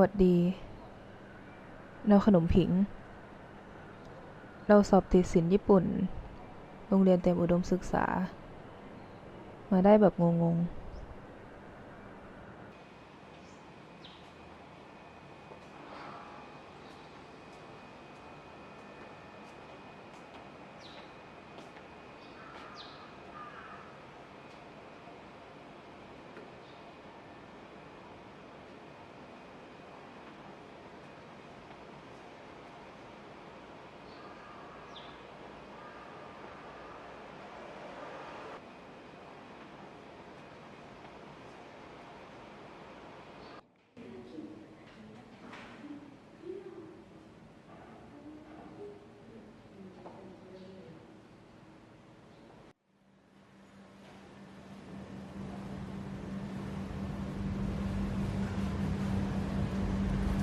วัสดี เราขนมผิง เราสอบติดศิลป์ญี่ปุ่น โรงเรียนเตรียมอุดมศึกษา มาได้แบบงงๆ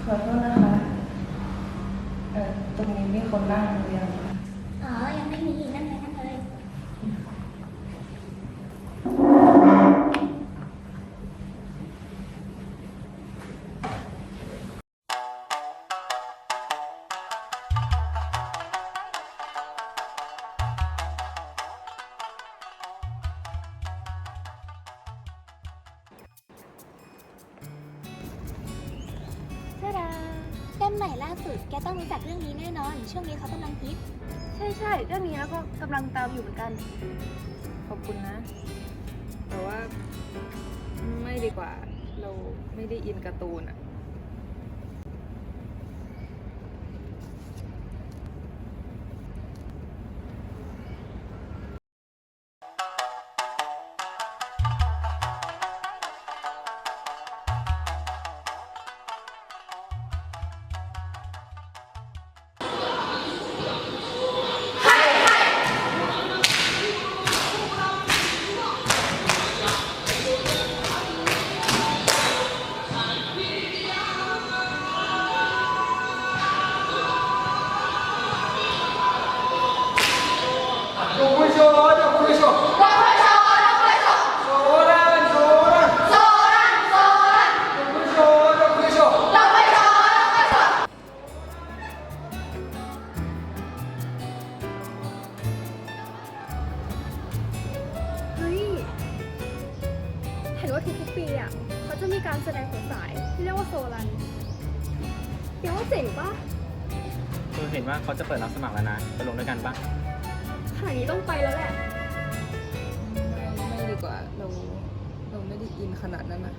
ขอโทษนะคะ เอ่อ ตรงนี้มีคนนั่ง รู้จักเรื่องนี้แน่นอน ช่วงนี้เขากำลังฮิต ใช่ใช่เรื่องนี้แล้วก็กำลังตามอยู่เหมือนกัน ขอบคุณนะ แต่ว่าไม่ดีกว่าเราไม่ได้อินการ์ตูนอะ เราเราไม่ได้อินขนาดนั้นนะ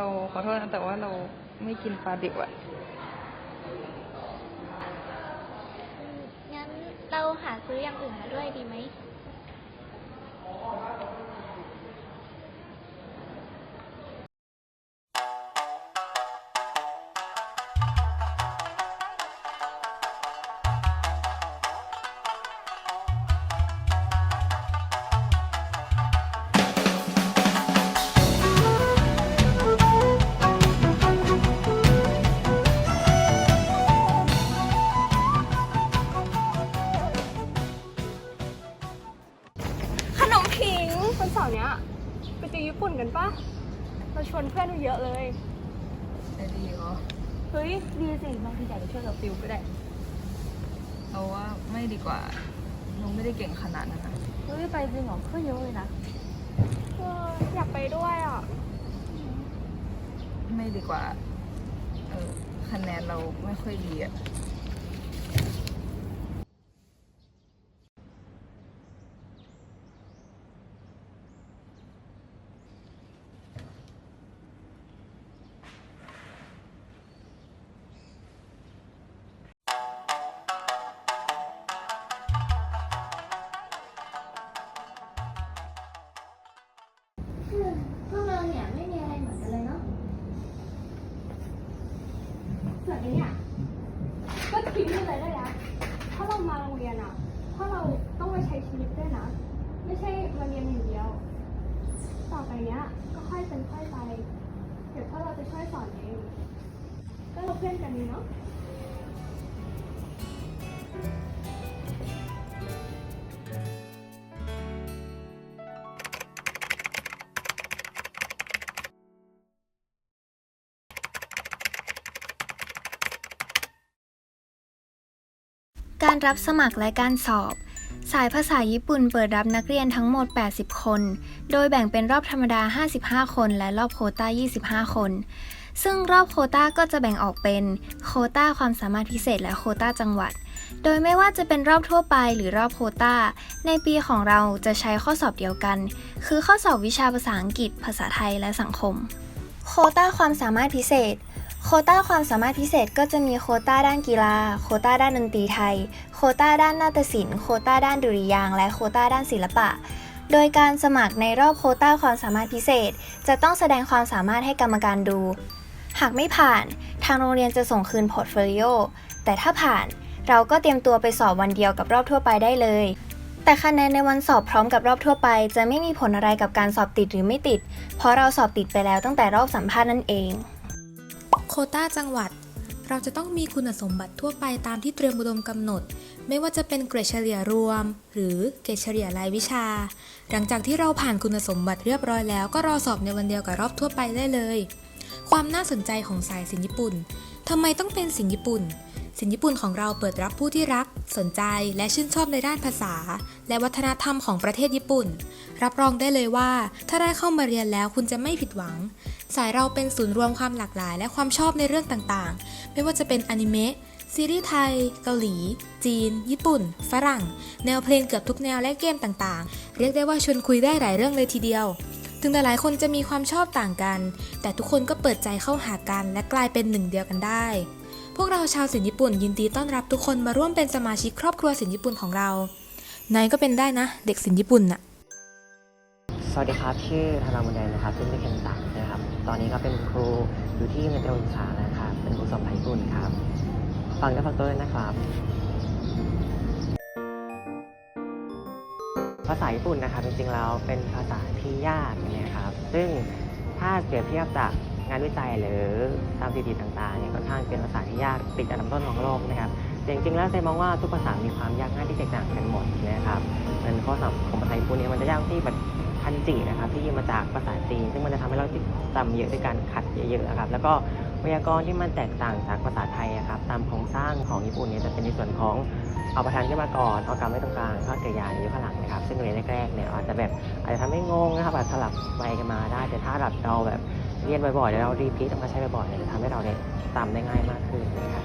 เราขอโทษนะแต่ว่าเราไม่กินปลาดิบอะงั้นเราหาซื้ออย่างอื่นมาด้วยดีไหม ชวนเพื่อนไปเยอะเลย จะดีเหรอ เฮ้ย ดีสิบางทีอยากจะช่วยเราฟิลก็ได้เราว่าไม่ดีกว่าเราไม่ได้เก่งขนาดนั้นนะเฮ้ย ไปจริงเหรอเพื่อนเยอะเลยนะเอออยากไปด้วยอะ ไม่ดีกว่า เออคะแนนเราไม่ค่อยดีอะ เพื่อนกันนี่เนาะการรับสมัครและการสอบ สายภาษาญี่ปุ่นเปิดรับนักเรียนทั้งหมด 80 คน โดยแบ่งเป็นรอบธรรมดา 55 คน และรอบโควต้า 25 คน ซึ่งรอบโคต้าก็จะแบ่งออกเป็นโคต้าความสามารถพิเศษและโคต้าจังหวัด โดยไม่ว่าจะเป็นรอบทั่วไปหรือรอบโคต้า ในปีของเราจะใช้ข้อสอบเดียวกัน คือข้อสอบวิชาภาษาอังกฤษ ภาษาไทยและสังคม โคต้าความสามารถพิเศษโคต้าความสามารถพิเศษก็จะมีโคต้าด้านกีฬา โคต้าด้านดนตรีไทย โคต้าด้านนาฏศิลป์ โคต้าด้านดุริยางและโคต้าด้านศิลปะ โดยการสมัครในรอบโคต้าความสามารถพิเศษ จะต้องแสดงความสามารถให้กรรมการดู หากไม่ผ่านทางโรงเรียนจะส่งคืนพอร์ตโฟลิโอแต่ถ้าผ่านเราก็เตรียมตัวไปสอบวันเดียวกับรอบทั่วไปได้เลย แต่คะแนนในวันสอบพร้อมกับรอบทั่วไป จะไม่มีผลอะไรกับการสอบติดหรือไม่ติด เพราะเราสอบติดไปแล้วตั้งแต่รอบสัมภาษณ์นั่นเอง โคต้าจังหวัด เราจะต้องมีคุณสมบัติทั่วไปตามที่เตรียมอุดมกำหนด ไม่ว่าจะเป็นเกรดเฉลี่ยรวม หรือเกรดเฉลี่ยรายวิชา หลังจากที่เราผ่านคุณสมบัติเรียบร้อยแล้วก็รอสอบในวันเดียวกับรอบทั่วไปได้เลย ความน่าสนใจของสายสินญี่ปุ่นทำไมต้องเป็นสินญี่ปุ่น สินญี่ปุ่นของเราเปิดรับผู้ที่รัก สนใจและชื่นชอบในด้านภาษา และวัฒนธรรมของประเทศญี่ปุ่น รับรองได้เลยว่า ถ้าได้เข้ามาเรียนแล้วคุณจะไม่ผิดหวัง สายเราเป็นศูนย์รวมความหลากหลาย และความชอบในเรื่องต่างๆ ไม่ว่าจะเป็นอนิเมะซีรีส์ไทย เกาหลี จีน ญี่ปุ่น ฝรั่ง แนวเพลงเกือบทุกแนวและเกมต่างๆ เรียกได้ว่าชวนคุยได้หลายเรื่องเลยทีเดียว ถึงหลายๆคนจะมีความชอบต่างกัน แต่ทุกคนก็เปิดใจเข้าหากันและกลายเป็นหนึ่งเดียวกันได้ พวกเราชาวสินญี่ปุ่นยินดีต้อนรับทุกคนมาร่วมเป็นสมาชิกครอบครัวสินญี่ปุ่นของเรานายก็เป็นได้นะ เด็กสินญี่ปุ่นน่ะ สวัสดีครับ ชื่อธนามุนแดนนะครับซึ่งเป็นเคนสังนะครับ ตอนนี้ก็เป็นครูอยู่ที่โรงเรียนเตรียมศึกษานะครับ เป็นครูสอนภาษาญี่ปุ่นครับ ฟังได้ฟังตัวด้วยนะครับ ภาษาญี่ปุ่นนะครับ จริงๆแล้วเป็นภาษา ที่ยากนะครับ ซึ่งถ้าเปรียบเทียบจากงานวิจัยหรือตามสถิติต่างๆเนี่ยค่อนข้างเป็นภาษาที่ยากติดอันดับต้นของโลกนะครับแต่จริงๆแล้วเซมองว่าทุกภาษามีความยากง่ายที่แตกต่างกันหมดนะครับเป็นข้อสอบของภาษาญี่ปุ่นเนี่ยมันจะยากที่แบบคันจินะครับที่มาจากภาษาจีน ซึ่งมันจะทำให้เราจำเยอะด้วยการขัดเยอะๆนะครับแล้วก็ วยากรณ์ที่มันแตกต่างจากภาษาไทยอะครับตามโครงสร้างของญี่ปุ่นเนี่ยจะเป็นในส่วนของเอาประธานขึ้นมาก่อนเอากรรมไว้ตรงกลางทอดกระยานอยู่ข้างหลังนะครับ ซึ่งเรียนแรกๆเนี่ยอาจจะแบบอาจจะทำให้งงนะครับอาจจะสลับไปกันมาได้แต่ถ้าแบบเราแบบเรียนบ่อยๆแล้วเรารีพีทเอามาใช้บ่อยๆเนี่ยจะทำให้เราเนี่ยจำได้ง่ายมากขึ้นนะครับ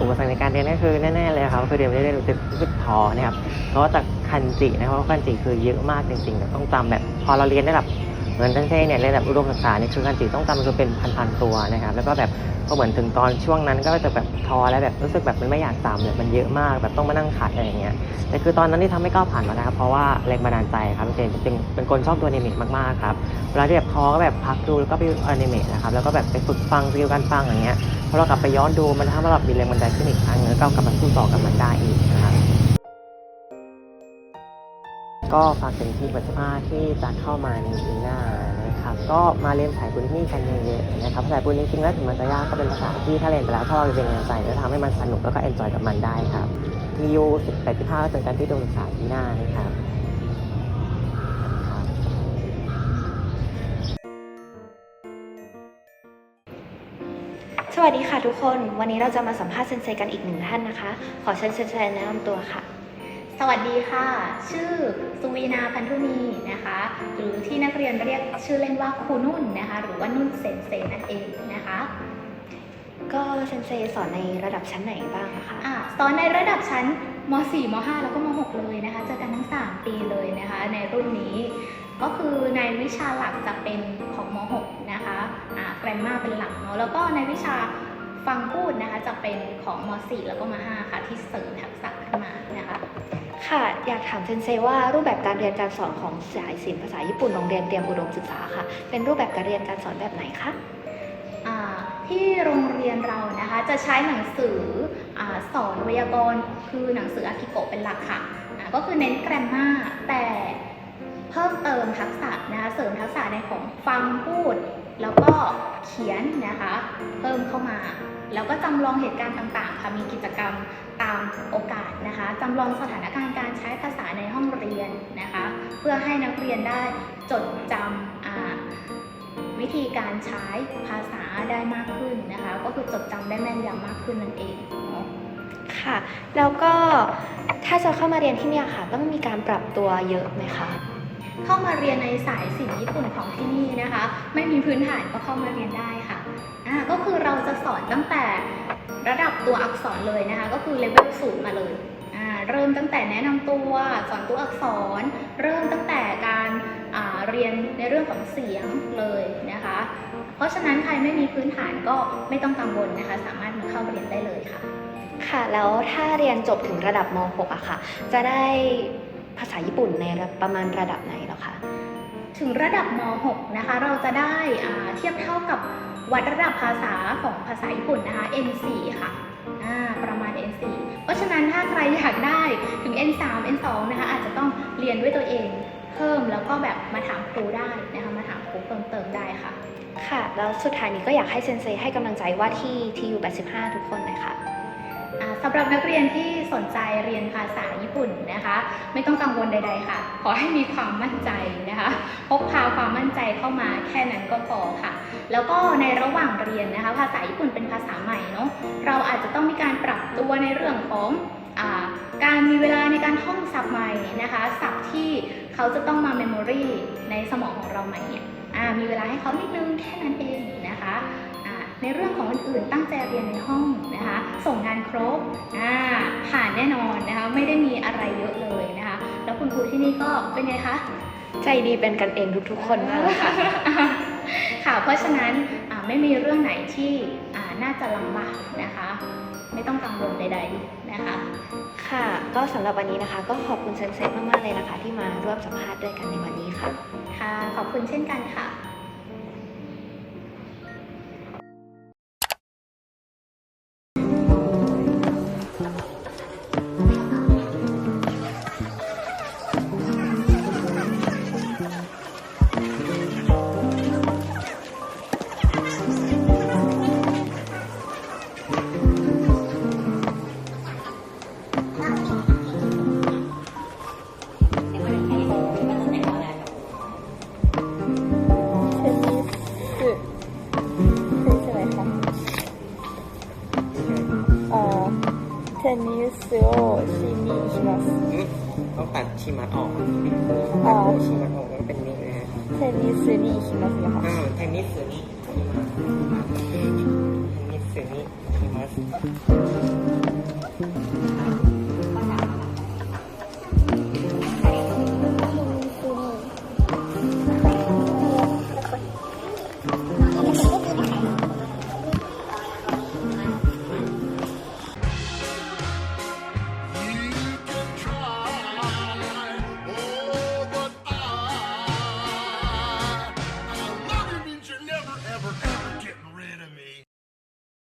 อุปสรรคในการเรียนก็คือแน่ๆเลยครับคือเรียนไม่ได้รู้สึกรู้สึกท้อนะครับเพราะว่าจากคันจินะครับเพราะคันจิคือเยอะมากจริงๆแต่ต้องจำแบบพอเราเรียนได้แบบ เหมือนท่านเช่เนี่ยเรียนแบบอุดมศึกษาเนี่ยคือคันจิต้องจำคือเป็นพันๆตัวนะครับแล้วก็แบบพอเหมือนถึงตอนช่วงนั้นก็จะแบบท้อแล้วแบบรู้สึกแบบมันไม่อยากจำเลยมันเยอะมากแบบต้องมานั่งขัดอะไรอย่างเงี้ยแต่คือตอนนั้นที่ทำให้ก้าวผ่านมานะครับเพราะว่าแรงบันดาลใจครับเจนเป็นเป็นคนชอบตัวอนิเมะมากๆครับเวลาที่แบบท้อก็แบบพักดูแล้วก็ไปดูอนิเมะนะครับแล้วก็แบบไปฝึกฟังสกิลการฟังอย่างเงี้ยพอเรากลับไปย้อนดูมันทำให้เรามีแรงบันดาลใจขึ้นอีกครั้งแล้วก็กลับมาสู้ต่อกับมันได้อีก ก็ฝากถึงทีมปัจจุบันที่จะเข้ามาในปีหน้านะครับก็มาเรียนสายบุญที่กันเยอะๆนะครับสายบุญจริงๆแล้วถึงมันจะยากก็เป็นภาษาที่ถ้าเรียนไปแล้วถ้าเราเป็นกำลังใจจะทำให้มันสนุกแล้วก็เอนจอยกับมันได้ครับมียูสิบแปดสิบห้าก็เจอกันที่โรงศึกษาปีหน้านะครับครับสวัสดีค่ะทุกคน วันนี้เราจะมาสัมภาษณ์เซนเซกันอีกหนึ่งท่านนะคะ ขอเชิญเซนเซแนะนำตัวค่ะ สวัสดีค่ะ ชื่อสุวีนาพันธุนีนะคะ หรือที่นักเรียนเรียกชื่อเล่นว่าครูนุ่นนะคะ หรือว่านุ่นเซนเซนั่นเองนะคะ ก็เซนเซสอนในระดับชั้นไหนบ้างอะคะอ่าสอนในระดับชั้นม .4 ม .5 แล้วก็ม .6 เลยนะคะเจอกันทั้ง 3 ปีเลยนะคะ ในรุ่นนี้ก็คือในวิชาหลักจะเป็นของม .6 นะคะอ่าแกรมมาเป็นหลักเนาะแล้วก็ในวิชาฟังพูดนะคะจะเป็นของม .4 แล้วก็ม .5 ค่ะที่เสริมทักษะขึ้นมานะคะ ค่ะ อยากถามเซนเซว่ารูปแบบการเรียนการสอนของสายศิลป์ภาษาญี่ปุ่นโรงเรียนเตรียมอุดมศึกษาค่ะ เป็นรูปแบบการเรียนการสอนแบบไหนคะที่โรงเรียนเรานะคะจะใช้หนังสืออสอนไวยากรณ์คือหนังสืออากิโกะเป็นหลักค่ะะก็คือเน้นแกรมมาแต่ เพิ่มเติมทักษะนะคะเสริมทักษะในของฟังพูด แล้วก็เขียนนะคะ เพิ่มเข้ามา แล้วก็จำลองเหตุการณ์ต่างๆค่ะมีกิจกรรมตามโอกาสนะคะจำลองสถานการณ์การใช้ภาษาในห้องเรียนนะคะ เพื่อให้นักเรียนได้จดจำวิธีการใช้ภาษาได้มากขึ้นนะคะ ก็คือจดจำได้แม่นยำมากขึ้นนั่นเองค่ะ แล้วก็ถ้าจะเข้ามาเรียนที่นี่ค่ะ ต้องมีการปรับตัวเยอะไหมคะ เข้ามาเรียนในสายศิลป์ญี่ปุ่นของที่นี่นะคะ ไม่มีพื้นฐานก็เข้ามาเรียนได้ค่ะอ่าก็คือเราจะสอนตั้งแต่ระดับตัวอักษรเลยนะคะ ก็คือเลเวลศูนย์มาเลยอ่าเริ่มตั้งแต่แนะนำตัวสอนตัวอักษร เริ่มตั้งแต่การาเรียนในเรื่องของเสียงเลยนะคะ เพราะฉะนั้นใครไม่มีพื้นฐานก็ไม่ต้องกังวลนะคะ สามารถมาเข้าเรียนได้เลยค่ะ ค่ะแล้วถ้าเรียนจบถึงระดับม .6 อะค่ะ จะได้ ภาษาญี่ปุ่นในระประมาณระดับไหนเหรอคะถึงระดับม .6 นะคะ เราจะได้อ่าเทียบเท่ากับวัดระดับภาษาของภาษาญี่ปุ่นนะคะ N4 ค่ะอ่าประมาณ N4 เพราะฉะนั้นถ้าใครอยากได้ถึง N3 N2 นะคะอาจจะต้องเรียนด้วยตัวเองเพิ่มแล้วก็แบบมาถามครูได้นะคะมาถามครูเพิ่มเติมได้ค่ะ ค่ะ แล้วสุดท้ายนี้ก็อยากให้เซนเซให้กำลังใจว่าที่ที่อยู่85ทุกคนหน่อยค่ะอ่า สำหรับนักเรียนที่สนใจเรียนภาษาญี่ปุ่นนะคะ ไม่ต้องกังวลใด ๆ ค่ะ ขอให้มีความมั่นใจนะคะพกพาความมั่นใจเข้ามาแค่นั้นก็พอค่ะ แล้วก็ในระหว่างเรียนนะคะ ภาษาญี่ปุ่นเป็นภาษาใหม่เนาะเราอาจจะต้องมีการปรับตัวในเรื่องของอการมีเวลาในการท่องศัพท์ใหม่นะคะศัพท์ที่เขาจะต้องมาเมมโมรีในสมองของเราใหม่เนี่ยมีเวลาให้เขานิดนึงแค่นั้นเอง ในเรื่องของอื่นๆตั้งใจเรียนในห้องนะคะ ส่งงานครบอ่าผ่านแน่นอนนะคะ ไม่ได้มีอะไรเยอะเลยนะคะ แล้วคุณครูที่นี่ก็เป็นไงคะใจดีเป็นกันเองทุกๆ คนมากเลยค่ะค่ะเพราะฉะนั้นอ่าไม่มีเรื่องไหนที่อ่าน่าจะลำบากนะคะ ไม่ต้องกังวลใด ๆนะคะ ค่ะก็สำหรับวันนี้นะคะ ก็ขอบคุณเซนเซมากๆเลยนะคะ ที่มาร่วมสัมภาษณ์ด้วยกันในวันนี้ค่ะ ค่ะ ขอบคุณเช่นกันค่ะ ต้องตัดชิมัดออกตัดชิมัดออกแล้วก็เป็นนี้นะฮะเทนนิสนี่ชิมัสอ่าเทนนิสนี่ชิมัสเทนนิสนี่ชิมัส